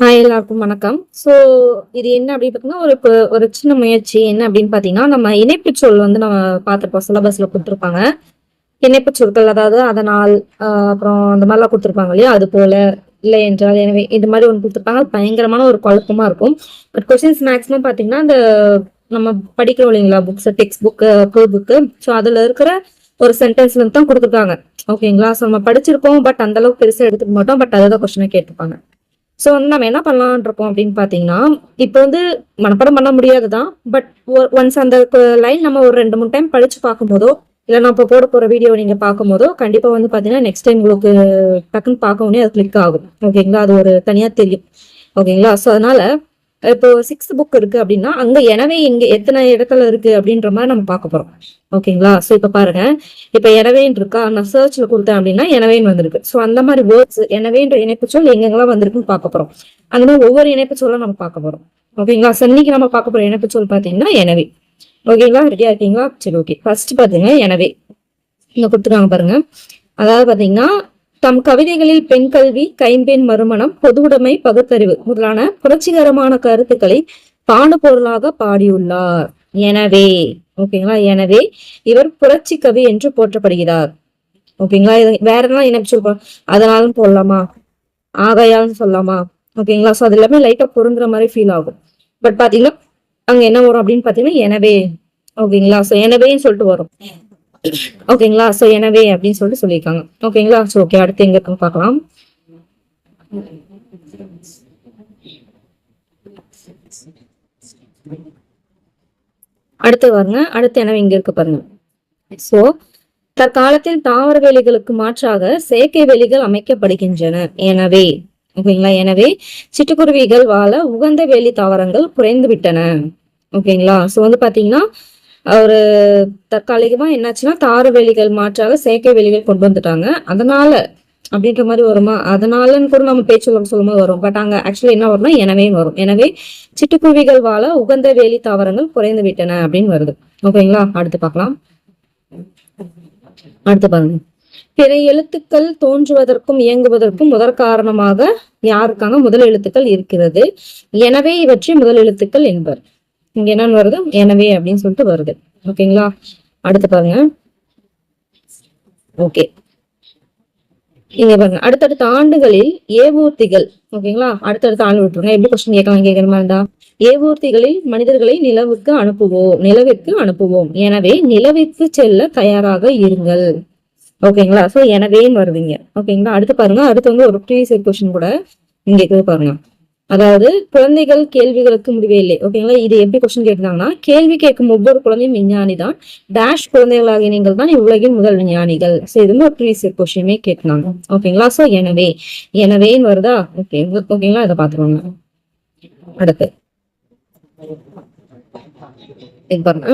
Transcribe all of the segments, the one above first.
Hi எல்லாருக்கும் வணக்கம். So இது என்ன அப்படின்னு பார்த்தீங்கன்னா ஒரு ஒரு சின்ன முயற்சி. என்ன அப்படின்னு பார்த்தீங்கன்னா நம்ம இணைப்பு சொல் வந்து நம்ம பார்த்துருப்போம். சிலபஸ்ல கொடுத்துருப்பாங்க. இணைப்பு சொற்கள் அதாவது அதனால் அப்புறம் அந்த மாதிரிலாம் கொடுத்துருப்பாங்க இல்லையா? அது போல இல்லை என்றால் எனவே இந்த மாதிரி ஒன்று கொடுத்துருப்பாங்க. அது பயங்கரமான ஒரு குழப்பமா இருக்கும். பட் கொஸ்டின்ஸ் மேக்ஸிமம் பார்த்தீங்கன்னா அந்த நம்ம படிக்கிறோம் இல்லைங்களா books text book book so அதில் இருக்கிற ஒரு சென்டென்ஸ்ல இருந்து தான் கொடுத்துருக்காங்க. ஓகேங்களா ஸோ நம்ம படிச்சிருப்போம் பட் அந்த அளவுக்கு பெருசாக எடுத்துக்க மாட்டோம் பட் அதை தான் கொஸ்டினை கேட்டுப்பாங்க ஸோ வந்து நம்ம என்ன பண்ணலாம்னு இருக்கோம் அப்படின்னு பார்த்தீங்கன்னா இப்போ வந்து மனப்பாடம் பண்ண முடியாது தான் பட் ஒன்ஸ் அந்த லைன் நம்ம ஒரு ரெண்டு மூணு டைம் படிச்சு பார்க்கும்போதோ இல்லை நான் இப்போ போட போகிற வீடியோ நீங்கள் பார்க்கும்போதோ கண்டிப்பாக வந்து பார்த்தீங்கன்னா நெக்ஸ்ட் டைம் உங்களுக்கு டக்குன்னு பார்க்க உடனே அது கிளிக் ஆகும். ஓகேங்களா அது ஒரு தனியாக தெரியும். ஓகேங்களா ஸோ அதனால இப்போ சிக்ஸ்த் புக் இருக்கு அப்படின்னா அங்க எனவே இங்க எத்தனை இடத்துல இருக்கு அப்படின்ற மாதிரி நம்ம பார்க்க போறோம். ஓகேங்களா? ஸோ இப்போ பாருங்க. இப்போ எனவேன்னு இருக்கா? நான் சர்ச்ல கொடுத்தேன் அப்படின்னா எனவேன்னு வந்திருக்கு. ஸோ அந்த மாதிரி வேர்ட்ஸ் எனவேன்ற இணைப்பு சொல் எங்கெங்கெல்லாம் வந்திருக்குன்னு பார்க்க போறோம். அந்த மாதிரி ஒவ்வொரு இணைப்பு சொல்லும் நம்ம பார்க்க போறோம். ஓகேங்களா? ஸோ இன்னைக்கு நம்ம பார்க்க போற இணைப்பு சொல் பார்த்தீங்கன்னா எனவே. ஓகேங்களா? ரெடியா இருக்கீங்களா? சரி ஓகே ஃபர்ஸ்ட் பாத்தீங்கன்னா எனவே. இங்க கொடுத்துருக்காங்க பாருங்க. அதாவது பாத்தீங்கன்னா தம் கவிதைகளில் பெண் கல்வி கைம்பெண் மறுமணம் பொதுவுடைமை பகுத்தறிவு முதலான புரட்சிகரமான கருத்துக்களை பாடு பொருளாக பாடியுள்ளார். எனவே ஓகேங்களா? எனவே இவர் புரட்சி கவி என்று போற்றப்படுகிறார். ஓகேங்களா? வேற எல்லாம் என்ன சொல்றோம் அதனாலும் போடலாமா? ஆகையாலும் சொல்லலாமா? ஓகேங்களா? ஸோ அது எல்லாமே லைட்டா பொருந்துற மாதிரி ஃபீல் ஆகும். பட் பாத்தீங்கன்னா அங்க என்ன வரும் அப்படின்னு பாத்தீங்கன்னா எனவே. ஓகேங்களா? ஸோ எனவேன்னு சொல்லிட்டு வரும். ஓகேங்களா ஸோ எனவே அப்படின்னு சொல்லிட்டு சொல்லியிருக்காங்க. ஓகேங்களா ஸோ ஓகே அடுத்து எங்க இருக்குன்னு பார்க்கலாம். அடுத்து பாருங்க. அடுத்து எனவே இங்க இருக்கு பாருங்க. ஸோ தற்காலத்தில் தாவர வேலிகளுக்கு மாற்றாக செயற்கை வேலிகள் அமைக்கப்படுகின்றன. எனவே ஓகேங்களா எனவே சிட்டுக்குருவிகள் வாழ உகந்த வேலி தாவரங்கள் குறைந்து விட்டன ஓகேங்களா ஸோ வந்து பாத்தீங்கன்னா ஒரு தற்காலிகமா என்னாச்சுன்னா தாறு வேலிகள் மாற்றாக செயற்கை வேலிகள் கொண்டு வந்துட்டாங்க. அதனால அப்படின்ற மாதிரி வருமா? அதனாலன்னு கூட நம்ம பேச்சு சொல்லும்போது வரும். பட் அங்க ஆக்சுவலி என்ன வரும்னா எனவே வரும். எனவே சிட்டுக்குருவிகள் வாழ உகந்த வேலி தாவரங்கள் குறைந்து விட்டன அப்படின்னு வருது. ஓகேங்களா அடுத்து பார்க்கலாம். அடுத்து பாருங்க. பிற எழுத்துக்கள் தோன்றுவதற்கும் இயங்குவதற்கும் முதற் காரணமாக யாருக்கான முதல் எழுத்துக்கள் இருக்கிறது? எனவே இவற்றை முதல் எழுத்துக்கள் என்பர். இங்க என்னன்னு வருது? எனவே அப்படின்னு சொல்லிட்டு வருது. ஓகேங்களா அடுத்து பாருங்க. ஓகே இங்க பாருங்க. அடுத்தடுத்த ஆண்டுகளில் ஏவூர்த்திகள் ஓகேங்களா அடுத்தடுத்த ஆண்டு விட்டுருங்க. எப்படி கொஸ்டின் கேட்கலாம்? கேட்கிற மாதிரி இருந்தா ஏவூர்த்திகளில் மனிதர்களை நிலவுக்கு அனுப்புவோம். நிலவிற்கு அனுப்புவோம். எனவே நிலவிற்கு செல்ல தயாராக இருங்கள். ஓகேங்களா சோ எனவேன்னு வருவீங்க ஓகேங்களா அடுத்து பாருங்க. அடுத்து வந்து ஒரு ப்ரீவியஸ் கொஸ்டின் கூட இங்க பாருங்க. அதாவது குழந்தைகள் கேள்விகளுக்கு முடிவே இல்லை. ஓகேங்களா இது எப்படி கொஸ்டின் கேட்கிறாங்கன்னா கேள்வி கேட்கும் ஒவ்வொரு குழந்தையும் விஞ்ஞானி தான். டேஷ் குழந்தைகளாகிய நீங்கள் தான் இவ்வுலகின் முதல் விஞ்ஞானிகள். ஸோ இது ஒரு ப்ரீவியஸ் கொஸ்டினுமே கேட்கிறாங்க ஓகேங்களா சோ எனவே எனவேன்னு வருதா? ஓகே ஓகேங்களா இதை பார்த்துருவாங்க அடுத்து. இது பாருங்க.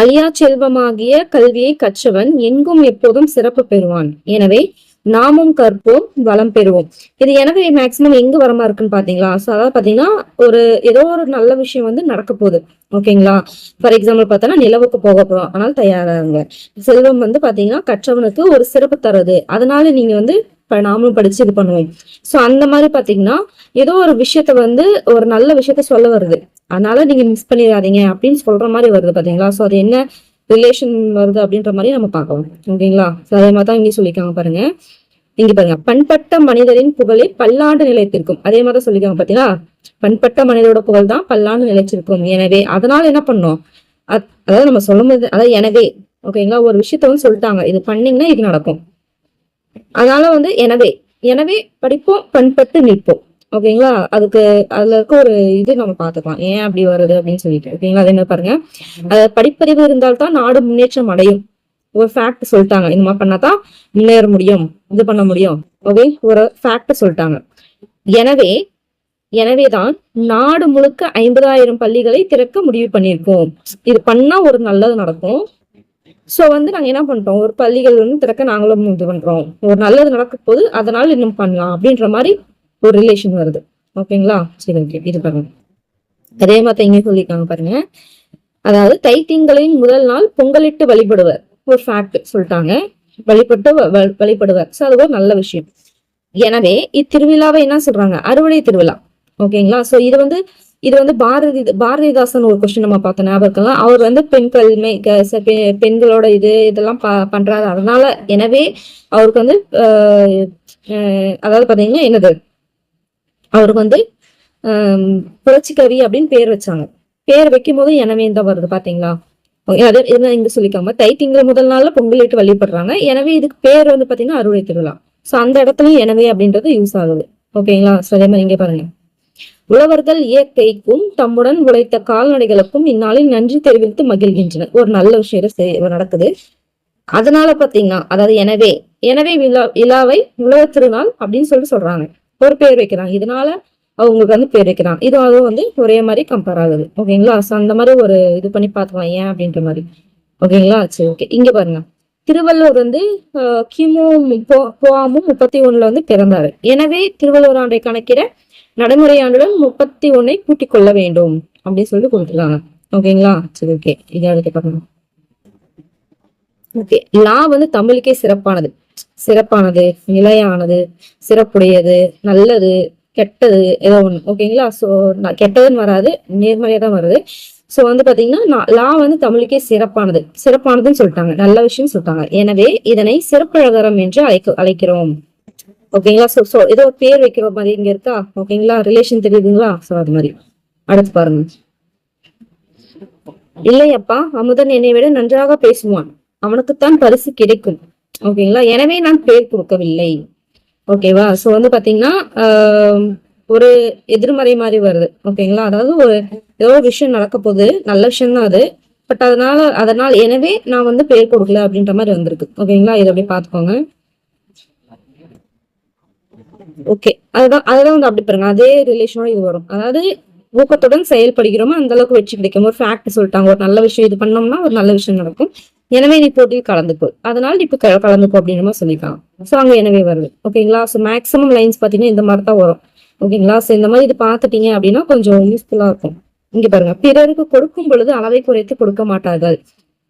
அழியா செல்வமாகிய கல்வியை கற்றவன் எங்கும் எப்போதும் சிறப்பு பெறுவான். எனவே நாமும் கற்போம் வளம் பெறுவோம். இது எனவே மேக்சிமம் எங்க வரமா இருக்குன்னு பாத்தீங்களா? ஸோ அதாவது பாத்தீங்கன்னா ஒரு ஏதோ ஒரு நல்ல விஷயம் வந்து நடக்க போகுது. ஓகேங்களா ஃபார் எக்ஸாம்பிள் பார்த்தோன்னா நிலவுக்கு போக போறோம். ஆனால் தயாராகுங்க செல்வம் வந்து பாத்தீங்கன்னா கற்றவனுக்கு ஒரு சிறப்பு தருது. அதனால நீங்க வந்து இப்ப நாமளும் படிச்சு இது பண்ணுவோம். சோ அந்த மாதிரி பாத்தீங்கன்னா ஏதோ ஒரு விஷயத்த வந்து ஒரு நல்ல விஷயத்த சொல்ல வருது. அதனால நீங்க மிஸ் பண்ணிடாதீங்க அப்படின்னு சொல்ற மாதிரி வருது பாத்தீங்களா? சோ அது என்ன ரிலேஷன் வருது அப்படின்ற மாதிரி நம்ம பார்க்கலாம் ஓகேங்களா? அதே மாதிரி தான் இங்கேயும் சொல்லியிருக்காங்க பாருங்க. இங்க பாருங்க. பண்பட்ட மனிதரின் புகழே பல்லாண்டு நிலைத்திருக்கும். அதே மாதிரி தான் சொல்லியிருக்காங்க பாத்தீங்களா பண்பட்ட மனிதரோட புகழ் தான் பல்லாண்டு நிலைச்சிருக்கும் எனவே அதனால என்ன பண்ணோம் அதாவது நம்ம சொல்லும்போது அதாவது எனவே ஓகேங்களா? ஒரு விஷயத்த வந்து சொல்லிட்டாங்க. இது பண்ணீங்கன்னா இது நடக்கும். அதனால வந்து எனவே எனவே படிப்போம் பண்பட்டு நிற்போம். ஓகேங்களா? அதுக்கு அதுல இருக்க ஒரு இது நம்ம பாத்துக்கலாம் ஏன் அப்படி வருது அப்படின்னு சொல்லிட்டு. ஓகேங்களா? அது என்ன பாருங்க. அஹ் படிப்பறிவு இருந்தால்தான் நாடு முன்னேற்றம் அடையும். ஒரு ஃபேக்ட் சொல்லிட்டாங்க. இந்த மாதிரி பண்ணாதான் முன்னேற முடியும். இது பண்ண முடியும். ஓகே? ஒரு ஃபேக்ட் சொல்லிட்டாங்க. எனவே எனவேதான் நாடு முழுக்க ஐம்பதாயிரம் பள்ளிகளை திறக்க முடிவு பண்ணியிருக்கோம். இது பண்ணா ஒரு நல்லது நடக்கும். சோ வந்து நாங்க என்ன பண்றோம் ஒரு பள்ளிகள் வந்து திறக்க நாங்களும் இது பண்றோம். ஒரு நல்லது நடக்கும் போது அதனால இன்னும் பண்ணலாம் அப்படின்ற மாதிரி ஒரு ரிலேஷன் வருது. ஓகேங்களா சரி ஓகே இது பாருங்க. அதே மாதிரி இங்கே சொல்லியிருக்காங்க பாருங்க. அதாவது தைத்திங்களின் முதல் நாள் பொங்கலிட்டு வழிபடுவர். ஒரு ஃபேக்ட் சொல்லிட்டாங்க. வழிபட்டு வ- வ- வழிபடுவர். ஸோ அது ஒரு நல்ல விஷயம். எனவே இத்திருவிழாவை என்ன சொல்றாங்க? அறுவடை திருவிழா. ஓகேங்களா ஸோ இது வந்து இது வந்து பாரதி பாரதிதாசன் ஒரு கொஸ்டின் நம்ம பார்த்தோம் ஞாபகம் இருக்கலாம் அவர் வந்து பெண்கள் பெண்களோட இது இதெல்லாம் பண்றாரு. அதனால எனவே அவருக்கு வந்து ஆஹ், ஆஹ், அதாவது பாத்தீங்கன்னா என்னது? அவருக்கு வந்து புரட்சிக்கவி அப்படின்னு பேர் வச்சாங்க. பேர் வைக்கும் போது எனவே தான் வருது பாத்தீங்களா? ஓகே, அது என்ன இங்க சொல்லிக்காம தை திங்கள் முதல் நாள்ல பொங்கலிட்டு வழிபடுறாங்க. எனவே இதுக்கு பேர் வந்து பாத்தீங்கன்னா அறுவடை திருவிழா. ஸோ அந்த இடத்துலயும் எனவே அப்படின்றது யூஸ் ஆகுது. ஓகேங்களா சரியா இங்க பாருங்க. உழவர்கள் இயற்கைக்கும் தம்முடன் உழைத்த கால்நடைகளுக்கும் இந்நாளில் நன்றி தெரிவித்து மகிழ்கின்றனர். ஒரு நல்ல விஷயம் நடக்குது. அதனால பாத்தீங்கன்னா அதாவது எனவே எனவே விழா விழாவை உழவர் திருநாள் அப்படின்னு சொல்லி சொல்றாங்க. ஒரு பேர் வைக்கிறாங்க. இதனால அவங்களுக்கு வந்து பேர் வைக்கிறாங்க. இது அதுவும் வந்து ஒரே மாதிரி கம்பேர் ஆகுது. ஓகேங்களா? ஸோ அந்த மாதிரி ஒரு இது பண்ணி பார்த்துக்கலாம். ஏன் அப்படின்ற மாதிரி. ஓகேங்களா? சரி ஓகே இங்க பாருங்க. திருவள்ளுவர் வந்து ஆஹ், கிமு முப்போ- போமும் முப்பத்தி ஒண்ணுல வந்து பிறந்தாரு. எனவே திருவள்ளுவர் ஆண்டை கணக்கிட நடைமுறை ஆண்டுடன் முப்பத்தி ஒன்னை கூட்டிக் கொள்ள வேண்டும் அப்படின்னு சொல்லி கொடுத்துருக்காங்க. ஓகேங்களா? சரி ஓகே இதை அடுத்து பார்க்கணும் ஓகே லா வந்து தமிழுக்கே சிறப்பானது. சிறப்பானது நிலையானது சிறப்புடையது நல்லது கெட்டது ஏதோ ஒண்ணு. ஓகேங்களா ஸோ கெட்டதுன்னு வராது நேர்மறையா தான் வருது. ஸோ வந்து பாத்தீங்கன்னா லா வந்து தமிழுக்கே சிறப்பானது. சிறப்பானதுன்னு சொல்லிட்டாங்க. நல்ல விஷயம் சொல்லிட்டாங்க. எனவே இதனை சிறப்பழகரம் என்று அழைக்க அழைக்கிறோம். ஓகேங்களா ஸோ ஸோ ஏதோ பேர் வைக்கிற மாதிரி இங்க இருக்கா? ஓகேங்களா ரிலேஷன் தெரியுதுங்களா? ஸோ அது மாதிரி. அடுத்து பாருங்க. இல்லையப்பா அமுதன் என்னை விட நன்றாக பேசுவான். அவனுக்குத்தான் பரிசு கிடைக்கும். ஓகேங்களா? எனவே நான் பேர் கொடுக்கவில்லை. ஓகேவா? ஸோ வந்து பாத்தீங்கன்னா ஆஹ், ஒரு எதிர்மறை மாதிரி வருது. ஓகேங்களா? அதாவது ஒரு ஏதோ ஒரு விஷயம் நடக்க போகுது. நல்ல விஷயம் தான் அது. பட் அதனால அதனால் எனவே நான் வந்து பேர் கொடுக்கல அப்படின்ற மாதிரி வந்திருக்கு. ஓகேங்களா? இதை அப்படியே பார்த்துக்கோங்க. ஓகே. அதுதான் அதெல்லாம் வந்து அப்படி பாருங்க. அதே ரிலேஷனோட இது வரும். அதாவது ஊக்கத்துடன் செயல்படுகிறோமோ அந்த அளவுக்கு வெற்றி கிடைக்கும். ஒரு ஃபேக்ட் சொல்லிட்டாங்க. ஒரு நல்ல விஷயம் இது பண்ணோம்னா ஒரு நல்ல விஷயம் நடக்கும். எனவே நீ போட்டியில் கலந்துக்கோ. அதனால நீ இப்போ கலந்துக்கோ அப்படின்னு மாதிரி ஸோ அங்க எனவே வருது. ஓகேங்களா? ஸோ மேக்ஸிமம் லைன்ஸ் பார்த்தீங்கன்னா இந்த மாதிரி தான் வரும். ஓகேங்களா? ஸோ இந்த மாதிரி இது பார்த்துட்டீங்க அப்படின்னா கொஞ்சம் யூஸ்ஃபுல்லா இருக்கும். இங்க பாருங்க. பிறருக்கு கொடுக்கும் பொழுது அளவை குறைத்து கொடுக்க மாட்டார்கள்.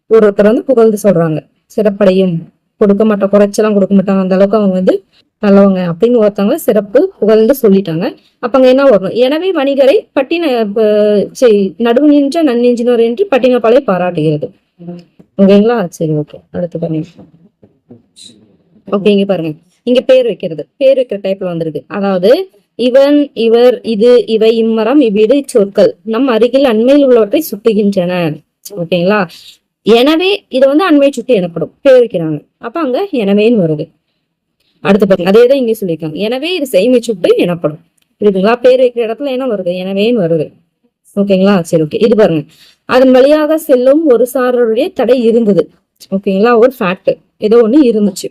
ஒருத்தர் வந்து புகழ்ந்து சொல்றாங்க. சிறப்படையும். கொடுக்க மாட்டோம் குறைச்செல்லாம் கொடுக்க மாட்டாங்க அந்த அளவுக்கு அவங்க வந்து நல்லவங்க அப்படின்னு ஒருத்தவங்க சிறப்பு புகழ்ந்து சொல்லிட்டாங்க. அப்ப அங்க என்ன வரணும்? எனவே வணிகரை பட்டின சரி நடுவு நின்ற நன்னெஞ்சினர் என்று பட்டினப்பாலை பாராட்டுகிறது. ஓகேங்களா சரி ஓகே அடுத்து பண்ணி ஓகே இங்க பாருங்க. இங்க பேர் வைக்கிறது. பேர் வைக்கிற டைப்ல வந்திருக்கு. அதாவது இவன் இவர் இது இவை இம்மரம் இவ்விடு சொற்கள் நம் அருகில் அண்மையில் உள்ளவற்றை சுட்டுகின்றன. ஓகேங்களா எனவே இது வந்து அண்மை சுட்டு எனப்படும். பேர் வைக்கிறாங்க. அப்ப அங்க எனவேன்னு வருது. அடுத்து பாருங்க. அதே தான் இங்க சொல்லியிருக்காங்க. எனவே இது செய்மை சுட்டு எனப்படும். புரியுதுங்களா? பேர் வைக்கிற இடத்துல என்ன வருது? எனவேன்னு வருது. ஓகேங்களா? சரி ஓகே. இது பாருங்க. அதன் வழியாக செல்லும் ஒரு சாரருடைய தடை இருந்தது. ஓகேங்களா? ஒரு ஃபேக்ட் ஏதோ ஒண்ணு இருந்துச்சு.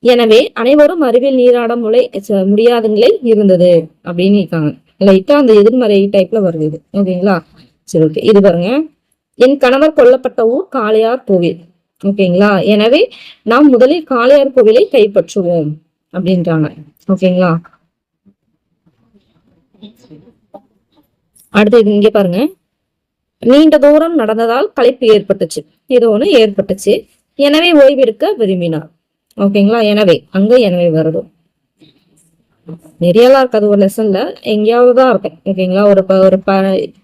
எனவே அனைவரும் அறிவில் நீராட முறை முடியாத நிலை இருந்தது அப்படின்னு இருக்காங்க. லைட்டா அந்த எதிர்மறை டைப்ல வருது ஓகேங்களா? சரி ஓகே. இது பாருங்க. என் கணவர் கொல்லப்பட்ட ஊர் காளையார் கோவில். ஓகேங்களா? எனவே நாம் முதலில் காளையார் கோவிலை கைப்பற்றுவோம் அப்படின்றாங்க. ஓகேங்களா? அடுத்து இது பாருங்க. நீண்ட தூரம் நடந்ததால் களைப்பு ஏற்பட்டுச்சு. இது ஒன்று ஏற்பட்டுச்சு. எனவே ஓய்வெடுக்க விரும்பினார். ஓகேங்களா? எனவே அங்க எனவே வருது? நிறையலாம் இருக்காது ஒரு லெசன்ல எங்கேயாவது தான் இருக்கும். ஓகேங்களா? ஒரு ப- ஒரு ப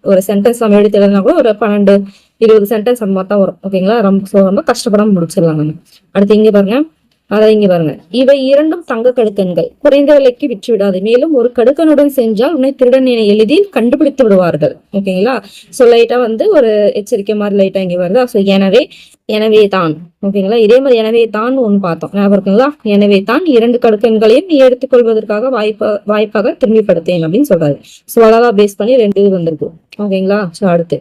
ஒரு சென்டென்ஸ் நம்ம எழுதி எழுதினா கூட ஒரு பன்னெண்டு இருபது சென்டென்ஸ் அந்த மாதிரி தான் வரும். ஓகேங்களா? ரொம்ப ரொம்ப கஷ்டப்படாம முடிச்சிடலாம் நம்ம. அடுத்து இங்கே பாருங்க. அதை இங்க பாருங்க. இவை இரண்டும் தங்க கடுக்கன்கள் குறைந்த விலைக்கு விற்று விடாது மேலும் ஒரு கடுக்கனுடன் சென்றால் உன்னை திருடன் என எளிதில் கண்டுபிடித்து விடுவார்கள். ஓகேங்களா? சோ லைட்டா வந்து ஒரு எச்சரிக்கை மாதிரி லைட்டா இங்க வருதா? சோ எனவே எனவே தான். ஓகேங்களா? இதே மாதிரி எனவே தான் ஒன்று பார்த்தோம். ஞாபகம் இருக்குங்களா? எனவே தான் இரண்டு கடுக்கன்களையும் நீ எடுத்துக்கொள்வதற்காக வாய்ப்பா வாய்ப்பாக திரும்பிப்படுத்தேன் அப்படின்னு சொல்றாரு. ஸோ அதெல்லாம் பேஸ் பண்ணி ரெண்டு இது வந்திருக்கு. ஓகேங்களா? ஸோ அடுத்து.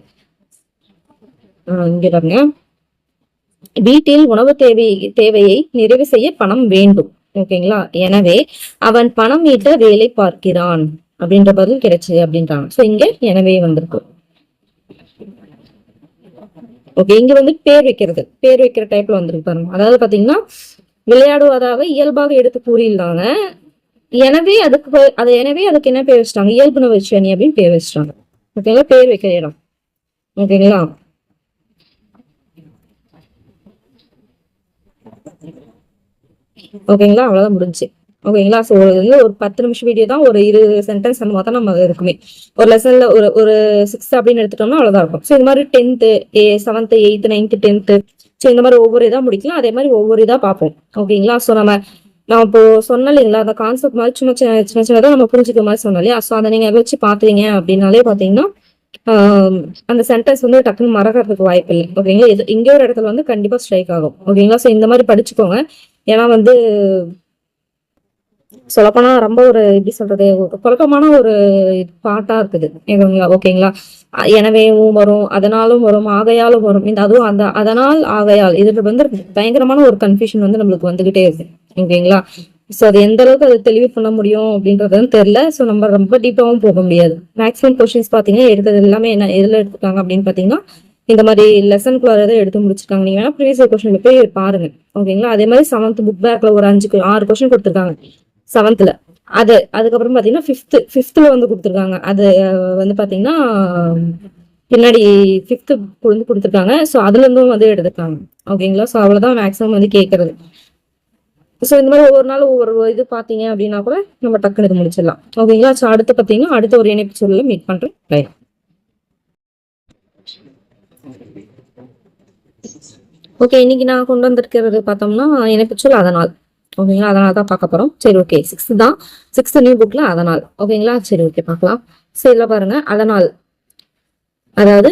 ஆஹ் இங்க பாருங்க. வீட்டில் உணவு தேவை தேவையை நிறைவு செய்ய பணம் வேண்டும். ஓகேங்களா? எனவே அவன் பணம் ஈட்ட வேலை பார்க்கிறான். அப்படின்ற பதில் கிடைச்சு அப்படின்றாங்க ஸோ இங்க எனவே வந்திருக்கு. ஓகே இங்க வந்து பேர் வைக்கிறது. பேர் வைக்கிற டைப்ல வந்திருக்கு பாருங்க. அதாவது பாத்தீங்கன்னா விளையாடுவதாக இயல்பாக எடுத்து கூறியிருந்தாங்க எனவே அதுக்கு அதை எனவே அதுக்கு என்ன பேர் வச்சிட்டாங்க? இயல்புன அணி அப்படின்னு பேர் வச்சிட்டாங்க. ஓகேங்களா? பேர் வைக்கிற இடம். ஓகேங்களா? ஓகேங்களா? அவ்வளோதான் முடிஞ்சு ஓகேங்களா? ஸோ வந்து ஒரு பத்து நிமிஷம் வீடியோ தான் ஒரு இரு சென்டென்ஸ் அந்த மாதிரி தான் நம்ம இருக்குமே. ஒரு லெசன்ல ஒரு ஒரு சிக்ஸ்த் அப்படின்னு எடுத்துட்டோம்னா அவ்வளோதான் இருக்கும். ஸோ இந்த மாதிரி டென்த்து ஏ seventh eighth ninth tenth so இந்த மாதிரி ஒவ்வொரு இதாக முடிக்கலாம். அதே மாதிரி ஒவ்வொரு இதாக பார்ப்போம். ஓகேங்களா? ஸோ நம்ம நான் இப்போ சொன்னேன் இல்லைங்களா? அந்த கான்செப்ட் மாதிரி சும்மா சின்ன சின்ன சின்னதாக நம்ம புரிஞ்சுக்க மாதிரி சொன்னோம் இல்லையா? ஸோ அதை நீங்கள் வச்சு பார்த்தீங்க அப்படின்னாலே பார்த்தீங்கன்னா அந்த சென்டென்ஸ் வந்து டக்குன்னு மறக்கிறதுக்கு வாய்ப்பு இல்லை ஓகேங்களா? இது இங்கே ஒரு இடத்துல வந்து கண்டிப்பாக ஸ்ட்ரைக் ஆகும். ஓகேங்களா? ஸோ இந்த மாதிரி படிச்சுக்கோங்க. ஏன்னா வந்து சொல்லப்போனா ரொம்ப ஒரு எப்படி சொல்றது குழப்பமான ஒரு பாட்டா இருக்குது. இதுங்களா ஓகேங்களா? எனவேவும் வரும் அதனாலும் வரும் ஆகையாலும் வரும். இந்த அதுவும் அந்த அதனால் ஆகையால் இதுல வந்து பயங்கரமான ஒரு கன்ஃபியூஷன் வந்து நம்மளுக்கு வந்துகிட்டே இருக்கு. ஓகேங்களா? ஸோ அது எந்த அளவுக்கு அதை தெளிவு பண்ண முடியும் அப்படின்றதுன்னு தெரியல. ஸோ நம்ம ரொம்ப டீப்பாகவும் போக முடியாது. மேக்ஸிமம் கொஷின்ஸ் பார்த்தீங்கன்னா எடுத்தது எல்லாமே என்ன எதில் எடுத்துக்காங்க அப்படின்னு பார்த்தீங்கன்னா இந்த மாதிரி லெசனுக்குள்ள எதை எடுத்து முடிச்சிருக்காங்க. நீங்க வேணா ப்ரீவியஸ் கொஸ்டின் போய் பாருங்க. ஓகேங்களா அதே மாதிரி செவன்த் புக் பேக்ல ஒரு அஞ்சு ஆறு கொஸ்டின் கொடுத்துருக்காங்க. செவன்த்ல அது அதுக்கப்புறம் பாத்தீங்கன்னா ஃபிஃப்த் ஃபிஃப்த்ல வந்து கொடுத்துருக்காங்க. அது வந்து பாத்தீங்கன்னா பின்னாடி ஃபிஃப்த் வந்து கொடுத்துருக்காங்க. ஸோ அதுல இருந்தும் வந்து எடுத்துருக்காங்க. ஓகேங்களா ஸோ அவ்வளவுதான் மேக்ஸிமம் வந்து கேட்கறது ஸோ இந்த மாதிரி ஒவ்வொரு நாள் ஒவ்வொரு இது பார்த்தீங்க அப்படின்னா கூட நம்ம டக்குனு இது முடிச்சிடலாம். ஓகேங்களா ஸோ அடுத்து பார்த்தீங்கன்னா அடுத்த ஒரு இணைப்பு சொல்ல மீட் பண்றேன். ஓகே இன்னைக்கு நான் கொண்டு வந்திருக்கிறது பார்த்தோம்னா எனக்கு சொல் அதனால். ஓகேங்களா அதனால தான் பார்க்க போகிறோம் சரி ஓகே சிக்ஸ்த் தான். சிக்ஸ்த் நியூ புக்ல அதனால். ஓகேங்களா சரி ஓகே பார்க்கலாம். சரி இல்லை பாருங்க. அதனால். அதாவது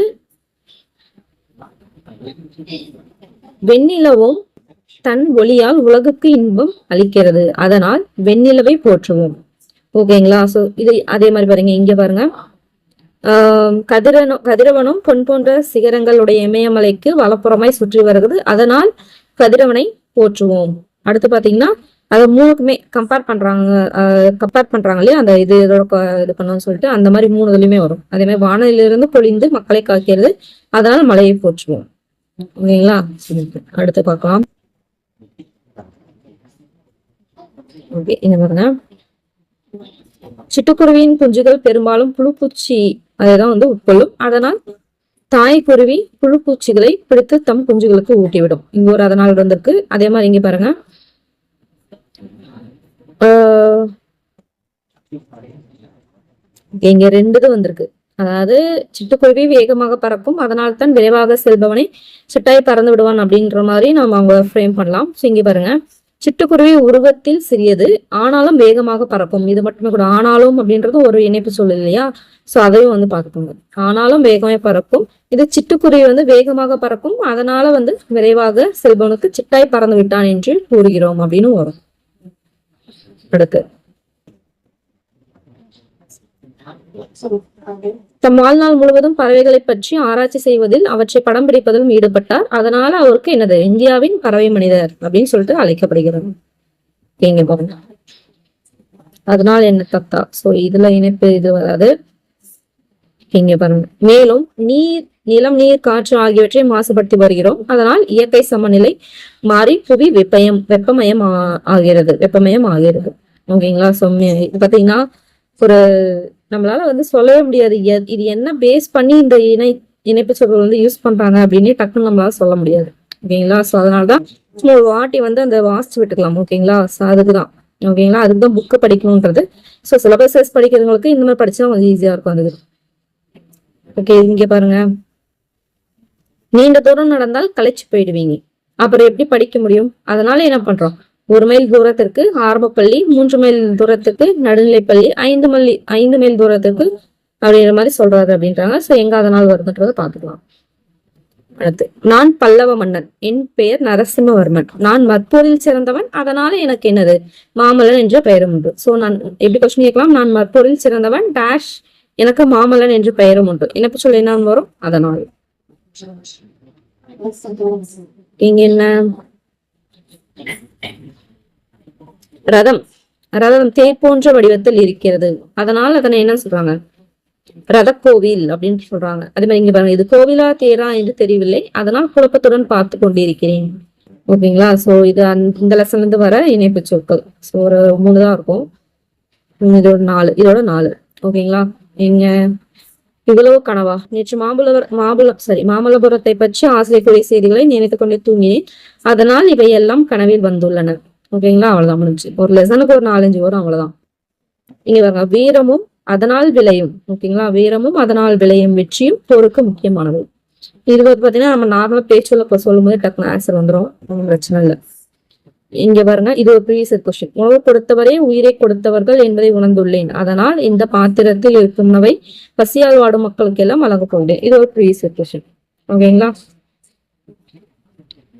வெண்ணிலவும் தன் ஒளியால் உலகுக்கு இன்பம் அளிக்கிறது. அதனால் வெண்ணிலவை போற்றுவோம். ஓகேங்களா சோ இது அதே மாதிரி பாருங்க. இங்க பாருங்க. கதிரனும் கதிரவனும் பொன் போன்ற சிகரங்களுடைய இமயமலைக்கு வலப்புறமாய் சுற்றி வருகிறது. அதனால் கதிரவனை போற்றுவோம். அடுத்து பாத்தீங்கன்னா அதை மூணுக்குமே கம்பேர் பண்றாங்க கம்பேர் பண்றாங்க இல்லையா? அந்த இது இதோட இது பண்ணணும்னு சொல்லிட்டு அந்த மாதிரி மூணு இதுலயுமே வரும். அதே மாதிரி வானிலிருந்து பொழிந்து மக்களை காக்கிறது. அதனால் மழையை போற்றுவோம். ஓகேங்களா? அடுத்து பார்க்கலாம். ஓகே இந்த பாருங்க சிட்டுக்குருவியின் குஞ்சுகள் பெரும்பாலும் புழுப்பூச்சி அதைதான் வந்து உட்கொள்ளும். அதனால் தாய்க்குருவி புழுப்பூச்சிகளை பிடித்து தம் குஞ்சுகளுக்கு ஊட்டிவிடும். இங்க ஒரு அதனால் இருந்திருக்கு அதே மாதிரி இங்க பாருங்க. ஆஹ் இங்க ரெண்டு வந்திருக்கு. அதாவது சிட்டுக்குருவி வேகமாக பறக்கும். அதனால தான் விரைவாக செல்பவனை சிட்டாய் பறந்து விடுவான் அப்படின்ற மாதிரி நம்ம அவங்க ஃப்ரேம் பண்ணலாம். ஸோ இங்க பாருங்க. சிட்டுக்குருவி உருவத்தில் சிறியது ஆனாலும் வேகமாக பறக்கும். இது மட்டுமே கூட ஆனாலும் அப்படின்றது ஒரு இணைப்பு சொல் இல்லையா? சோ அதையும் வந்து பார்த்துக்கோங்க. ஆனாலும் வேகமே பறக்கும். இது சிட்டுக்குருவி வந்து வேகமாக பறக்கும். அதனால வந்து விரைவாக செல்பவனுக்கு சிட்டாய் பறந்து விட்டான் என்று கூறுகிறோம் அப்படின்னு வரும். அடுத்து. தம் வாழ்நாள் முழுவதும் பறவைகளை பற்றி ஆராய்ச்சி செய்வதில் அவற்றை படம் பிடிப்பதிலும் ஈடுபட்டார். அதனால அவருக்கு என்னது? இந்தியாவின் பறவை மனிதர் அப்படின்னு சொல்லிட்டு அழைக்கப்படுகிறது. இங்க பாருங்க அதனால் என்ன தத்தா? சோ இதுல இணைப்பு இது வராது. இங்க பாருங்க. மேலும் நீர் நிலம் நீர் காற்று ஆகியவற்றை மாசுபடுத்தி வருகிறோம். அதனால் இயற்கை சமநிலை மாறி புவி வெப்பயம் வெப்பமயம் ஆகிறது. வெப்பமயம் ஆகிறது. ஓகேங்களா? ஸோ இது பாத்தீங்கன்னா ஒரு நம்மளால வந்து சொல்லவே முடியாது. இது என்ன பேஸ் பண்ணி இந்த இணை இணைப்பு சொற்கள் வந்து யூஸ் பண்றாங்க அப்படின்னு டக்குன்னு நம்மளால சொல்ல முடியாது. ஓகேங்களா? ஸோ அதனாலதான் சும்மா ஒரு வாட்டி வந்து அந்த வாசிச்சு விட்டுக்கலாம். ஓகேங்களா? ஸோ அதுக்குதான். ஓகேங்களா? அதுக்கு தான் புக்கு படிக்கணுன்றது ஸோ சிலபஸஸ் படிக்கிறவங்களுக்கு இந்த மாதிரி படிச்சா கொஞ்சம் ஈஸியா இருக்கும் அது ஓகே இங்க பாருங்க. நீண்ட தூரம் நடந்தால் களைச்சு போயிடுவீங்க. அப்புறம் எப்படி படிக்க முடியும்? அதனால என்ன பண்றோம்? ஒரு மைல் தூரத்திற்கு ஆரம்பப்பள்ளி மூன்று மைல் தூரத்துக்கு நடுநிலைப்பள்ளி ஐந்து மைல் ஐந்து மைல் தூரத்துக்கு அப்படிங்கிற மாதிரி சொல்றாரு அப்படின்றாங்க. ஸோ எங்க அதனால் வருதுன்றதை பார்த்துக்கலாம். அடுத்து நான் பல்லவ மன்னன். என் பெயர் நரசிம்மவர்மன். நான் மற்போரில் சிறந்தவன். அதனால எனக்கு என்னது? மாமல்லன் என்ற பெயரும் உண்டு. ஸோ நான் எப்படி கொஸ்டின் கேட்கலாம்? நான் மற்போரில் சிறந்தவன் டேஷ் எனக்கு மாமல்லன் என்ற பெயரும் உண்டு. என்ன சொல் என்ன வரும்? அதனால். இங்க என்ன? ரதம் ரதம் தேர் போன்ற வடிவத்தில் இருக்கிறது. அதனால் அதனை என்ன சொல்றாங்க? ரதக்கோவில் அப்படின்னு சொல்றாங்க. அதே மாதிரி இங்க பாருங்க இது கோவிலா தேரா என்று தெரியவில்லை. அதனால் குழப்பத்துடன் பார்த்து கொண்டிருக்கிறேன். ஓகேங்களா? சோ இது இந்த லெசன்ல இருந்து வர இணைப்பு சொற்கள். சோ ஒரு மூணு தான் இருக்கும். இதோட நாலு இதோட நாலு. ஓகேங்களா? நீங்க இவ்வளவு கனவா? நேற்று மாமல்லபுர மாமல்ல சாரி மாமல்லபுரத்தை பற்றி ஆசிரியக்கூடிய செய்திகளை நினைத்துக் கொண்டே தூங்கினேன். அதனால் இவை எல்லாம் கனவில் வந்துள்ளன. ஓகேங்களா? அவ்வளவுதான் முடிஞ்சு ஒரு லெசனுக்கு ஒரு நாலஞ்சு வரும் அவ்வளவுதான். இங்க பாருங்க வீரமும் அதனால் விளையும். ஓகேங்களா? வீரமும் அதனால் விளையும் வெற்றியும் போருக்கு முக்கியமானது. இது வந்து பாத்தீங்கன்னா நம்ம நார்மலா பேச்சுல சொல்லும் போது டக்குனு ஆன்சர் வந்துடும் ஒன்றும் பிரச்சனை இல்லை. இங்க பாருங்க இது ஒரு ப்ரீவியஸ் கொஸ்டின் உணவு கொடுத்தவரே உயிரை கொடுத்தவர்கள் என்பதை உணர்ந்துள்ளேன். அதனால் இந்த பாத்திரத்தில் இருக்கும்னவை பசியால் வாடும் மக்களுக்கு எல்லாம் வழங்கப் இது ஒரு ப்ரீவியஸ் கொஸ்டின் ஓகேங்களா?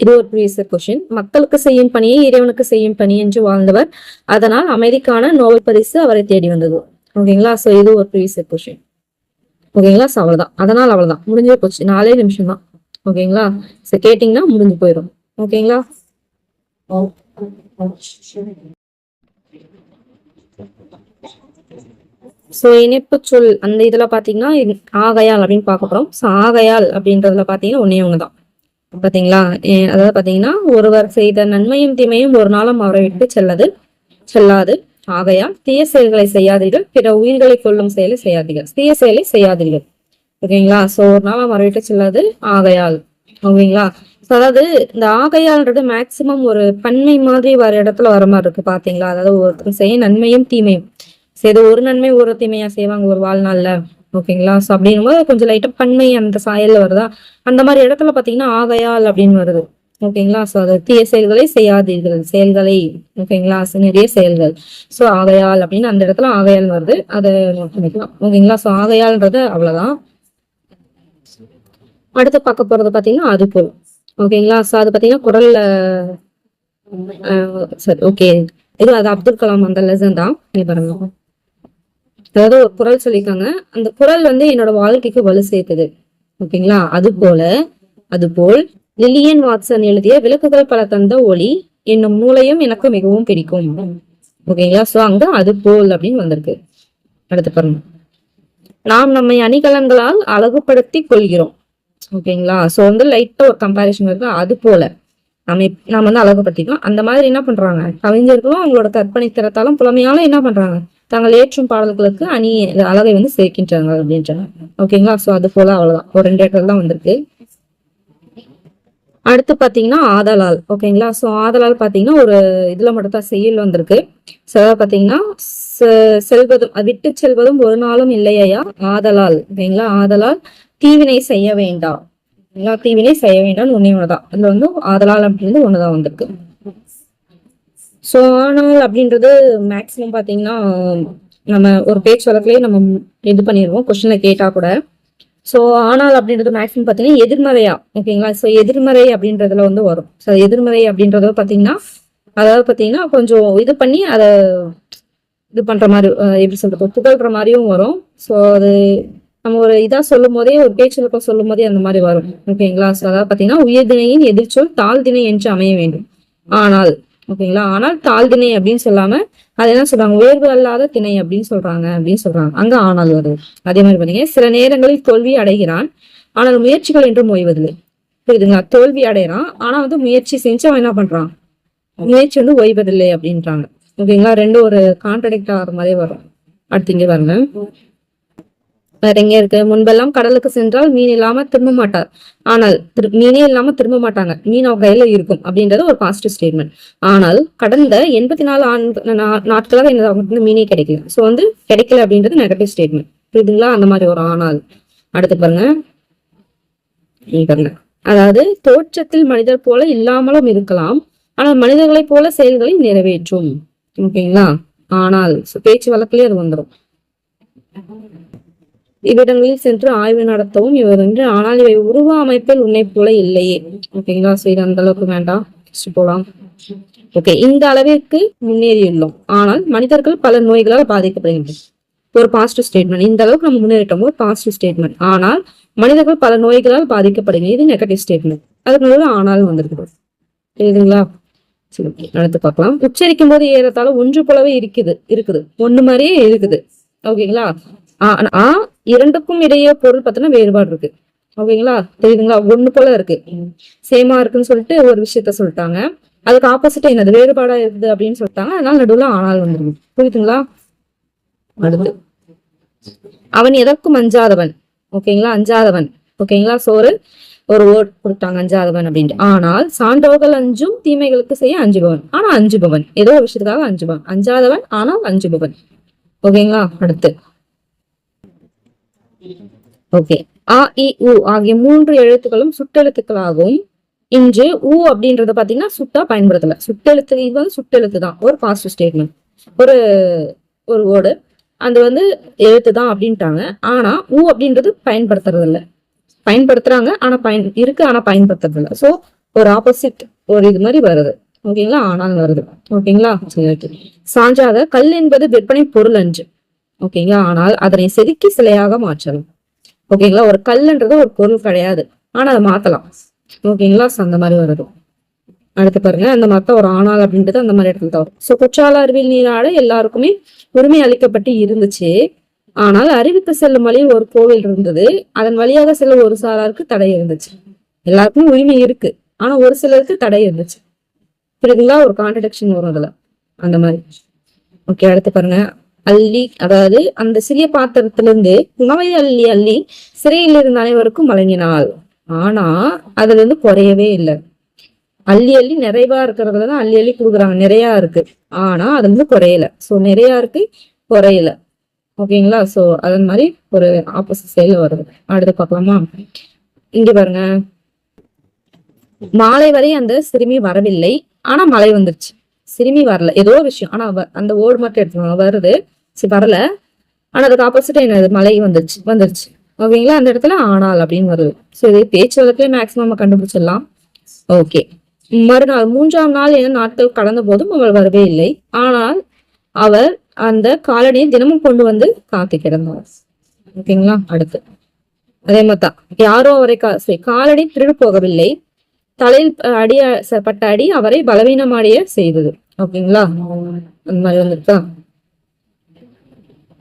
இது ஒரு ப்ரீவியஸ் கொஸ்டின் மக்களுக்கு செய்யும் பணியை இறைவனுக்கு செய்யும் பணி என்று வாழ்ந்தவர். அதனால் அமைதிக்கான நோபல் பரிசு அவரை தேடி வந்தது. ஓகேங்களா? சோ இது ஒரு ப்ரீவியஸ் கொஸ்டின் ஓகேங்களா? So அவ்வளவுதான். அதனால் அவ்வளவுதான். முடிஞ்சு போச்சு. நாலே நிமிஷம் தான் ஓகேங்களா? சோ கேட்டீங்கன்னா முடிஞ்சு போயிடும். ஓகேங்களா? சோ இணைப்பு சொல் அந்த இதுல பாத்தீங்கன்னா ஆகையால் அப்படின்னு பார்க்க போறோம். சோ ஆகையால் அப்படின்றதுல பாத்தீங்கன்னா ஒன்னே ஒண்ணுதான். தான் பார்த்தீங்களா அதாவது பாத்தீங்கன்னா ஒருவர் செய்த நன்மையும் தீமையும் ஒரு நாளும் அவரை விட்டு செல்லது செல்லாது. ஆகையால் தீய செயல்களை செய்யாதீர்கள் பிற உயிர்களை கொல்லும் செயலை செய்யாதீர்கள். தீய செயலை செய்யாதீர்கள். ஓகேங்களா? சோ ஒரு நாள் அவரை விட்டு செல்லாது ஆகையால். ஓகேங்களா? அதாவது இந்த ஆகையால்ன்றது மேக்சிமம் ஒரு பன்மை மாதிரி வர இடத்துல வர மாதிரி இருக்கு பாத்தீங்களா? அதாவது ஒருத்தர் செய்ய நன்மையும் தீமையும். சரி ஒரு நன்மை ஒரு தீமையா செய்வாங்க ஒரு வாழ்நாள்ல? ஓகேங்களா? ஸோ அப்படிங்கும்போது கொஞ்சம் லைட்டாக பன்மை அந்த சாயலில் வருதா? அந்த மாதிரி இடத்துல பார்த்தீங்கன்னா ஆகையால் அப்படின்னு வருது. ஓகேங்களா? ஸோ அது தீய செயல்களை செய்யாதீர்கள். செயல்களை ஓகேங்களா? நிறைய செயல்கள். ஸோ ஆகையால் அப்படின்னு அந்த இடத்துல ஆகையால் வருது. அதை பண்ணிக்கலாம். ஓகேங்களா? ஸோ ஆகையால்ன்றது அவ்வளோதான் அடுத்து பார்க்க போகிறது பார்த்தீங்கன்னா அது போல். ஓகேங்களா? ஸோ அது பார்த்தீங்கன்னா குரலில் சரி ஓகே இது அது அப்துல் கலாம் அந்த லெசன் தான் பாருங்க. அதாவது ஒரு குரல் சொல்லியிருக்காங்க. அந்த குரல் வந்து என்னோட வாழ்க்கைக்கு வலு சேர்க்குது ஓகேங்களா? அது போல அது போல் லில்லியன் வாட்சன் எழுதிய விளக்குகள் பல தந்த ஒளி என்னும் நூலையும் எனக்கு மிகவும் பிடிக்கும். ஓகேங்களா? ஸோ அங்க அது போல் அப்படின்னு வந்திருக்கு. அடுத்து பாருங்க. நாம் நம்மை அணிகலன்களால் அழகுபடுத்தி கொள்கிறோம். ஓகேங்களா? ஸோ வந்து லைட்டா ஒரு கம்பாரிசன் இருக்கு. அது போல நம்ம நாம் வந்து அழகுபடுத்திக்கலாம் அந்த மாதிரி என்ன பண்றாங்க? கவிஞர்களும் அவங்களோட கற்பனை திறத்தாலும் புலமையாலும் என்ன பண்றாங்க? தாங்கள் ஏற்றும் பாடல்களுக்கு அணி அழகை வந்து சேர்க்கின்றாங்க அப்படின்றாங்க ஓகேங்களா ஸோ அது போல அவ்வளோதான் ஒரு ரெண்டு இடத்துல தான் வந்திருக்கு. அடுத்து பார்த்தீங்கன்னா ஆதலால். ஓகேங்களா ஸோ ஆதலால் பார்த்தீங்கன்னா ஒரு இதில் மட்டும் தான் செய்யுள் வந்திருக்கு. ஸோ அதாவது பார்த்தீங்கன்னா செ- செல்வதும் விட்டு செல்வதும் ஒரு நாளும் இல்லையா ஆதலால். ஓகேங்களா ஆதலால் தீவினை செய்ய வேண்டாம். ஓகேங்களா தீவினை செய்ய வேண்டாம்னு உண்மையொன்று தான் அதில் வந்து ஆதலால் அப்படின்றது தான் வந்திருக்கு. ஸோ ஆனால் அப்படின்றது மேக்ஸிமம் பார்த்தீங்கன்னா நம்ம ஒரு பேச்சு வழக்குலேயே நம்ம இது பண்ணிடுவோம் கொஸ்டின்ல கேட்டால் கூட. ஸோ ஆனால் அப்படின்றது மேக்ஸிமம் பார்த்தீங்கன்னா எதிர்மறையா ஓகேங்களா ஸோ எதிர்மறை அப்படின்றதுல வந்து வரும். ஸோ எதிர்மறை அப்படின்றது பார்த்தீங்கன்னா அதாவது பார்த்தீங்கன்னா கொஞ்சம் இது பண்ணி அதை இது பண்ணுற மாதிரி எப்படி சொல்கிறது புகழ்கிற மாதிரியும் வரும். ஸோ அது நம்ம ஒரு இதாக சொல்லும் போதே ஒரு பேச்சுலக்கம் சொல்லும் போதே அந்த மாதிரி வரும். ஓகேங்களா ஸோ அதாவது பாத்தீங்கன்னா உயர்திணையின் எதிர்ச்சொல் தாழ்திணை என்று அமைய வேண்டும். ஆனால் ஓகேங்களா? ஆனால் தாழ் திணை அப்படின்னு சொல்லாம அது என்ன சொல்றாங்க? உயர்வு அல்லாத திணை அப்படின்னு சொல்றாங்க அப்படின்னு சொல்றாங்க. அங்க ஆனால் வருது அதே மாதிரி பாத்தீங்க சில நேரங்களில் தோல்வி அடைகிறான். ஆனால் முயற்சிகள் என்றும் ஓய்வதில்லை. புரியுதுங்களா? தோல்வி அடைகிறான். ஆனா வந்து முயற்சி செஞ்சு அவன் என்ன பண்றான்? முயற்சி வந்து ஓய்வதில்லை அப்படின்றாங்க. ஓகேங்களா? ரெண்டும் ஒரு கான்ட்ரடிக்ட் ஆகிற மாதிரி வரும். அடுத்து இங்கே பாருங்க. வேற இருக்கு. முன்பெல்லாம் கடலுக்கு சென்றால் மீன் இல்லாம திரும்ப மாட்டார். ஆனால் திரு- மீனே இல்லாம திரும்ப மாட்டாங்க. மீன் அவங்க கையில இருக்கும் அப்படின்றது ஒரு பாசிட்டிவ் ஸ்டேட்மெண்ட் ஆனால் கடந்த எண்பத்தி நாலு ஆண்டு நா- நாட்களாக எனக்கு அவங்க வந்து மீனே கிடைக்கல. சோ வந்து கிடைக்கல அப்படின்றது நெகட்டிவ் ஸ்டேட்மெண்ட் புரியுதுங்களா? அந்த மாதிரி ஒரு ஆனால். அடுத்து பாருங்க. பாருங்க. அதாவது தோற்றத்தில் மனிதர் போல இல்லாமலும் இருக்கலாம். ஆனால் மனிதர்களை போல செயல்களை நிறைவேற்றும். ஓகேங்களா? ஆனால் பேச்சு வழக்கிலே அது வந்துடும் இவ்விடங்களில் சென்று ஆய்வு நடத்தவும் இவர் வந்து ஆனால் இவை உருவ அமைப்பில் உன்னை போல இல்லையே. ஓகேங்களா? சோ இது அந்த அளவுக்கு வேண்டாம். போலாம். ஓகே இந்த அளவிற்கு முன்னேறியுள்ளோம். ஆனால் மனிதர்கள் பல நோய்களால் பாதிக்கப்படுகின்றனர். ஒரு பாசிட்டிவ் ஸ்டேட்மெண்ட் இந்த அளவுக்கு நம்ம முன்னேறிட்டோம். ஒரு பாசிட்டிவ் ஸ்டேட்மெண்ட் ஆனால் மனிதர்கள் பல நோய்களால் பாதிக்கப்படுகிறது இது நெகட்டிவ் ஸ்டேட்மெண்ட் அதுக்கு நடுவில் ஆனாலும் வந்திருக்குது. புரியுதுங்களா? சரி அடுத்து பார்க்கலாம். உச்சரிக்கும் போது ஏறத்தாலும் ஒன்று போலவே இருக்குது. இருக்குது. ஒண்ணு மாதிரியே இருக்குது. ஓகேங்களா? ஆனா இரண்டுக்கும் இடையே பொருள் பார்த்தோன்னா வேறுபாடு இருக்கு ஓகேங்களா? தெரியுதுங்களா? ஒண்ணு போல இருக்கு. சேமா இருக்குன்னு சொல்லிட்டு ஒரு விஷயத்த சொல்லிட்டாங்க. அதுக்கு ஆப்போசிட்டா என்னது? வேறுபாடா இருக்குது அப்படின்னு சொல்லிட்டாங்க. அதனால நடுவுல ஆனால் வந்துடும் புரியுதுங்களா? அடுத்து. அவன் எதற்கும் அஞ்சாதவன். ஓகேங்களா? அஞ்சாதவன். ஓகேங்களா? சோறு. ஒரு வேர்ட் கொடுத்தாங்க அஞ்சாதவன் அப்படின்ட்டு. ஆனால் சான்றோர்கள் அஞ்சும் தீமைகளுக்கு செய்ய அஞ்சுபவன். ஆனா அஞ்சுபவன். ஏதோ ஒரு விஷயத்துக்காக அஞ்சுபவன். அஞ்சாதவன் ஆனால் அஞ்சுபவன். ஓகேங்களா? அடுத்து. ஓகே. ஆ இ உ ஆகிய மூன்று எழுத்துக்களும் சுட்டெழுத்துக்களாகவும் இன்று ஊ அப்படின்றத பாத்தீங்கன்னா சுட்டா பயன்படுத்தல. சுட்டெழுத்து இது வந்து சுட்டெழுத்து தான். ஒரு பாசிட்டிவ் ஸ்டேட்மெண்ட் ஒரு ஒரு வேர்டு அது வந்து எழுத்து தான் அப்படின்ட்டாங்க. ஆனா உ அப்படின்றது பயன்படுத்துறது இல்ல பயன்படுத்துறாங்க ஆனா பயன் இருக்கு ஆனா பயன்படுத்துறது இல்ல சோ ஒரு ஆப்போசிட் ஒரு இது மாதிரி வருது. ஓகேங்களா? ஆனால் வருது. ஓகேங்களா? சரி ஓகே சான்றாக கல் என்பது விற்பனை பொருள் அன்று. ஓகேங்களா ஆனால் அதனை செதுக்கி சிலையாக மாற்றலாம் ஓகேங்களா ஒரு கல்லுன்றது ஒரு பொருள் கிடையாது. ஆனா அதை மாத்தலாம். ஓகேங்களா So, அந்த மாதிரி வருது அடுத்து பாருங்க. அந்த மத்த ஒரு ஆனால் அப்படின்றது அந்த மாதிரி இடத்துல தான் வரும் ஸோ குற்றால அறிவியல் நீராட எல்லாருக்குமே உரிமை அளிக்கப்பட்டு இருந்துச்சு. ஆனால் அறிவித்து செல்லும் வழியில் ஒரு கோவில் இருந்தது. அதன் வழியாக செல்ல ஒரு சாராருக்கு தடை இருந்துச்சு. எல்லாருக்குமே உரிமை இருக்கு. ஆனா ஒரு சிலருக்கு தடை இருந்துச்சு. புரியுதுங்களா? ஒரு கான்ட்ரடிக்ஷன் வரும் அதுல. அந்த மாதிரி. ஓகே அடுத்து பாருங்க. அள்ளி அதாவது அந்த சிறிய பாத்திரத்திலிருந்து உணவை அள்ளி அள்ளி சிறையில் இருந்த அனைவருக்கும் வழங்கினாள். ஆனா அதுல இருந்து குறையவே இல்லை. அள்ளி அள்ளி நிறைவா இருக்கிறதுல தான் அள்ளி அள்ளி கொடுக்குறாங்க. நிறையா இருக்கு. ஆனா அது வந்து குறையல. சோ நிறையா இருக்கு குறையல. ஓகேங்களா? சோ அதன் மாதிரி ஒரு ஆப்போசிட் செயல் வருது. அடுத்து பார்க்கலாமா? இங்க பாருங்க. மாலை வரை அந்த சிறுமி வரவில்லை. ஆனா மழை வந்துருச்சு. சிறுமி வரல. ஏதோ ஒரு விஷயம். ஆனா அந்த ஓடு மட்டும் எடுத்துக்கோங்க. வருது. சரி வரல. ஆனா அதுக்கு ஆப்போசிட்டா என்னது? மழை வந்துருச்சு. வந்துருச்சு. ஓகேங்களா? அந்த இடத்துல ஆனால் அப்படின்னு வருது. சரி பேச்சு வழக்குல மேக்சிமம் நம்ம கண்டுபிடிச்சிடலாம். ஓகே. மறுநாள் மூன்றாம் நாள் என நாட்கள் கடந்த போதும் அவள் வரவே இல்லை. ஆனால் அவர் அந்த காலனியை தினமும் கொண்டு வந்து காத்து கிடந்தார் ஓகேங்களா? அடுத்து. அதே மாதிரி தான் யாரோ அவரை கா சரி, காலடி திருடு போகவில்லை. தலையில் அடிய ச- பட்ட அடி அவரை பலவீனமாடிய செய்தது. ஓகேங்களா? அந்த மாதிரி வந்துருக்கா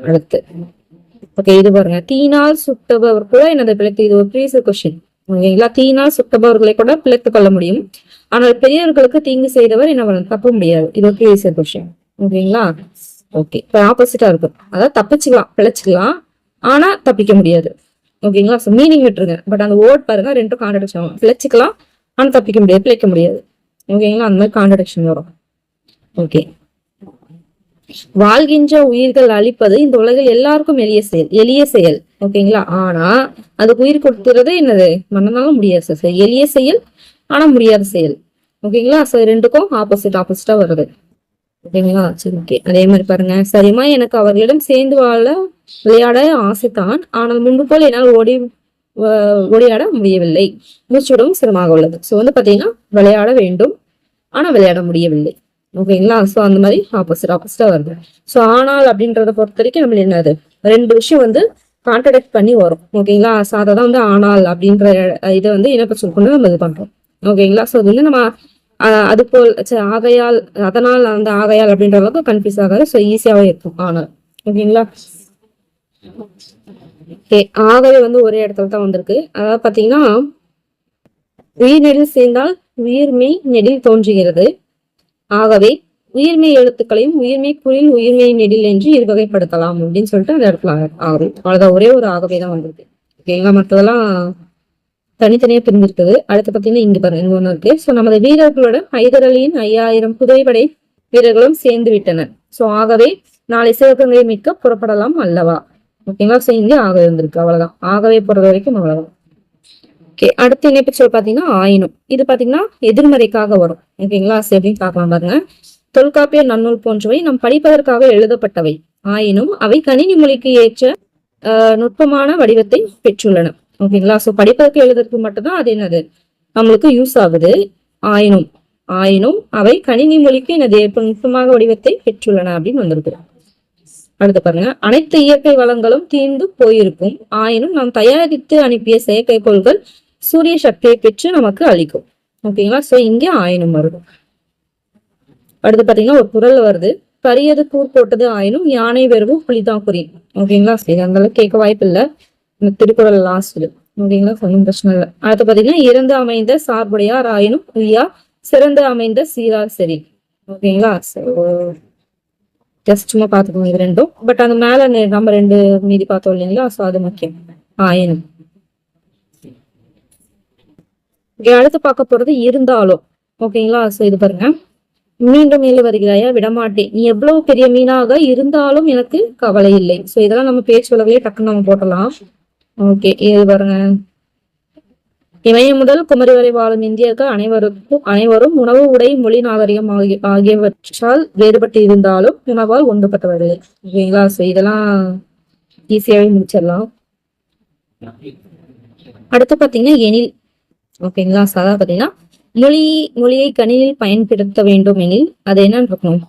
அடுத்து. ஓகே இது பாருங்க. தீனால் சுட்டபவர் கூட எனது பிழைத்து? இது ஒரு ப்ரீவியஸ் கொஸ்டின் ஓகேங்களா? தீனால் சுட்டபவர்களை கூட பிழைத்துக் கொள்ள முடியும். ஆனால் பெரியவர்களுக்கு தீங்கு செய்தவர் என்ன தப்ப முடியாது. இது ஒரு ப்ரீவியஸ் கொஸ்டின் ஓகேங்களா? ஓகே இப்போ ஆப்போசிட்டா இருக்கும். அதாவது தப்பிச்சுக்கலாம் பிழைச்சிக்கலாம். ஆனா தப்பிக்க முடியாது. ஓகேங்களா? ஸோ மீனிங் விட்டுருங்க. பட் அந்த வேர்ட் பாருங்க ரெண்டும் கான்ட்ரடிக்ஷன் ஆகும். பிழைச்சிக்கலாம் ஆனால் தப்பிக்க முடியாது. பிழைக்க முடியாது. ஓகேங்களா? அந்த மாதிரி கான்ட்ரடிக்ஷன் வரும். ஓகே. வாழ்கின்ற உயிர்கள் அழிப்பது இந்த உலகில் எல்லாருக்கும் எளிய செயல் எளிய செயல். ஓகேங்களா? ஆனா அதுக்கு உயிர் கொடுத்துறது என்னது? மனதாலும் சார் சார் எளிய செயல் ஆனா முடியாத செயல். ஓகேங்களா? சோ ரெண்டுக்கும் ஆப்போசிட் ஆப்போசிட்டா வருது. ஓகேங்களா? சரி ஓகே அதே மாதிரி பாருங்க. சரிமா எனக்கு அவர்களிடம் சேர்ந்து வாழ விளையாட ஆசைத்தான் ஆனால் முன்பு போல் என்னால் ஓடி வ- ஓடியாட முடியவில்லை. மூச்சுவிடவும் சிரமமாக உள்ளது. ஸோ வந்து பார்த்தீங்கன்னா விளையாட வேண்டும். ஆனால் விளையாட முடியவில்லை. ஓகேங்களா ஸோ அந்த மாதிரி ஆப்போசிட் ஆப்போசிட்டா வருது. ஸோ ஆனால் அப்படின்றத பொறுத்த வரைக்கும் நம்ம என்னது? ரெண்டு விஷயம் வந்து கான்ட்ரடக்ட் பண்ணி வரும். ஓகேங்களா ஸோ அதை தான் வந்து ஆனால் அப்படின்ற இதை வந்து இனப்ப கொண்டு நம்ம இது பண்ணுறோம் ஓகேங்களா ஸோ அது வந்து நம்ம அது போல் ஆகையால் அதனால் அந்த ஆகையால் அப்படின்ற அளவுக்கு கன்ஃபியூஸ் ஆகாது. ஸோ ஈஸியாகவே இருக்கும் ஆனால். ஓகேங்களா ஓகே ஆகவே வந்து ஒரே இடத்துல தான் வந்திருக்கு. அதாவது பார்த்தீங்கன்னா உயிர் நெடில் சேர்ந்தால் உயிர்மை நெடில் தோன்றுகிறது. ஆகவே உயிர்மெய் எழுத்துக்களையும் உயிர்மை குரில் உயிர்மை நெடில் என்று இருவகைப்படுத்தலாம் அப்படின்னு சொல்லிட்டு அந்த இடத்துல ஆகவே அவ்வளவுதான். ஒரே ஒரு ஆகவே தான் வந்திருக்கு. ஓகேங்களா மற்றதெல்லாம் தனித்தனியா பிரிஞ்சிருக்குது. அடுத்து பாத்தீங்கன்னா இங்க பாருங்க இங்க ஒன்று இருக்கு. சோ நமது வீரர்களோட ஹைதர் அலியின் ஐயாயிரம் புதைப்படை வீரர்களும் சேர்ந்து விட்டனர். சோ ஆகவே நாளை சிவகங்கையை மீட்க புறப்படலாம் அல்லவா? ஓகேங்களா சோ இங்கே ஆகவே இருந்திருக்கு. அவ்வளவுதான். ஆகவே போறது வரைக்கும் அவ்வளவுதான். ஓகே அடுத்த இணைப்பு சொல் பார்த்தீங்கன்னா ஆயினும். இது பார்த்தீங்கன்னா எதிர்மறைக்காக வரும். ஓகேங்களா? சரி பார்க்கலாம் பாருங்க. தொல்காப்பிய நன்னூல் போன்றவை நம் படிப்பதற்காக எழுதப்பட்டவை. ஆயினும் அவை கணினி மொழிக்கு ஏற்ற நுட்பமான வடிவத்தை பெற்றுள்ளன. ஓகேங்களா? ஸோ படிப்பதற்கு எழுதுறதுக்கு மட்டும்தான் அது என்னது? நம்மளுக்கு யூஸ் ஆகுது. ஆயினும் ஆயினும் அவை கணினி மொழிக்கு எனது நுட்பமாக வடிவத்தை பெற்றுள்ளன அப்படின்னு வந்திருக்கு. அடுத்து பாருங்க. அனைத்து இயற்கை வளங்களும் தீர்ந்து போயிருக்கும். ஆயினும் நாம் தயாரித்து அனுப்பிய செயற்கைக்கோள்கள் சூரிய சக்தியை பெற்று நமக்கு அளிக்கும். ஓகேங்களா? சோ இங்கே ஆயினும் வருது. அடுத்து பாத்தீங்கன்னா ஒரு குரல் வருது. பரியது கூர் போட்டது ஆயினும் யானை வெறுவும் புலிதான் புரியும் ஓகேங்களா? சரி அந்த அளவுக்கு கேட்க வாய்ப்பு இல்லை இந்த திருக்குறள் லாஸ்ட் ஓகேங்களா? ஒன்றும் பிரச்சனை இல்லை. அடுத்து பாத்தீங்கன்னா இறந்து அமைந்த சார்புடையார் ஆயினும் உய்யா சிறந்து அமைந்த சீரார் சரி ஓகேங்களா? ஜஸ்ட் சும்மா பாத்துக்கோங்க இது ரெண்டும். பட் அந்த மேல நம்ம ரெண்டு மீதி பார்த்தோம் இல்லைங்களா? சோ அது முக்கியம். ஆயினும். ஓகே அடுத்து பார்க்க போறது இருந்தாலும். ஓகேங்களா? ஸோ இது பாருங்க. மீண்டும் மேலே வருகிறாயா? விடமாட்டேன். நீ எவ்வளவு பெரிய மீனாக இருந்தாலும் எனக்கு கவலை இல்லை. ஸோ இதெல்லாம் நம்ம பேச்சு உலகையே டக்குன்னு நம்ம போட்டலாம். ஓகே இது பாருங்க. இமயம் முதல் குமரி வரை வாழும் இந்தியர்கள் அனைவருக்கும் அனைவரும் உணவு உடை மொழி நாகரிகம் ஆகிய ஆகியவற்றால் வேறுபட்டு இருந்தாலும் உணவால் ஒன்றுபட்டவர்கள் ஓகேங்களா? ஸோ இதெல்லாம் ஈஸியாகவே முடிச்சிடலாம். அடுத்து பார்த்தீங்கன்னா எனில் ஓகேங்களா ஸோ அதாவது பார்த்தீங்கன்னா மொழி மொழியை கணினில் பயன்படுத்த வேண்டும் எனில் அது என்னன்னு இருக்கணும்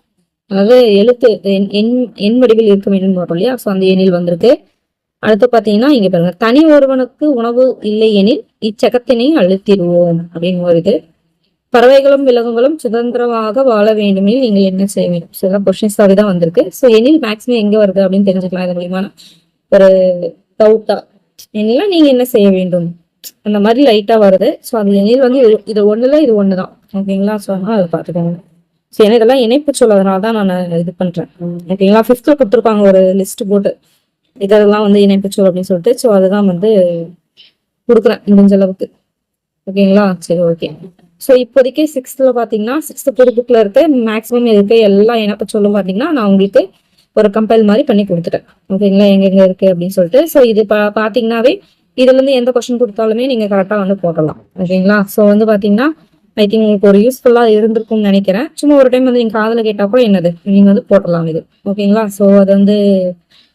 அதாவது எழுத்து எண் எண் எண் வடிவில் இருக்க வேண்டும் வரும் இல்லையா? ஸோ அந்த எண்ணில் வந்திருக்கு. அடுத்து பார்த்தீங்கன்னா இங்க பாருங்க தனி ஒருவனுக்கு உணவு இல்லை எனில் இச்சகத்தினை அழுத்திடுவோம் அப்படின்னு வருது பறவைகளும் விலங்குகளும் சுதந்திரமாக வாழ வேண்டுமெனில் நீங்கள் என்ன செய்ய வேண்டும்? சில இதெல்லாம் கொஸ்டின்ஸாகவே தான் வந்திருக்கு. ஸோ எனில் மேக்ஸிமம் எங்க வருது அப்படின்னு தெரிஞ்சுக்கலாம். இது மூலியமான ஒரு டவுட்டா எனிலாம் நீங்க என்ன செய்ய வேண்டும்? அந்த மாதிரி லைட்டா வருது. ஸோ அந்த எண்ணில் வந்து இது- இது ஒன்று இது ஓகேங்களா ஸோ அதை பார்த்துக்கோங்க. ஸோ ஏன்னா இதெல்லாம் இணைப்பு சொல்லதுனால தான் நான் இது பண்றேன். ஓகேங்களா ஃபிஃப்த்ல கொடுத்துருப்பாங்க ஒரு லிஸ்ட் போட்டு. இதெல்லாம் வந்து இணைப்பு சொல் அப்படின்னு சொல்லிட்டு. ஸோ அதுதான் வந்து கொடுக்குறேன் முடிஞ்ச அளவுக்கு. ஓகேங்களா சரி ஓகே ஸோ இப்போதைக்கு சிக்ஸ்த்தில் பாத்தீங்கன்னா சிக்ஸ்த்து புது புக்கில் இருக்க மேக்ஸிமம் இருக்க எல்லா இணைப்பு சொல்லும் பாத்தீங்கன்னா நான் உங்களுக்கு ஒரு கம்பைல் மாதிரி பண்ணி கொடுத்துட்டேன். ஓகேங்களா எங்கெங்கே இருக்கு அப்படின்னு சொல்லிட்டு. ஸோ இது பா பாத்தீங்கன்னாவே இதுல இருந்து எந்த கொஸ்டின் கொடுத்தாலுமே நீங்க கரெக்டா வந்து போடலாம். ஓகேங்களா ஸோ வந்து பாத்தீங்கன்னா ஐ திங்க் உங்களுக்கு ஒரு யூஸ்ஃபுல்லா இருந்திருக்கும்னு நினைக்கிறேன். சும்மா ஒரு டைம் வந்து நீங்கள் காதில் கேட்டா கூட என்னது? நீங்க வந்து போடலாம் இது. ஓகேங்களா ஸோ அது வந்து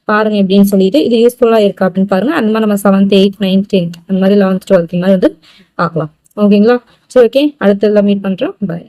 பாருங்க எப்படின்னு சொல்லிட்டு இது யூஸ்ஃபுல்லா இருக்கா அப்படின்னு பாருங்க. அந்த மாதிரி நம்ம செவன்த் எயிட் நைன்த் டென்த் அந்த மாதிரி லெவன்த் டுவெல்த் மாதிரி வந்து பார்க்கலாம் ஓகேங்களா சரி ஓகே அடுத்த மீட் பண்றோம். பாய்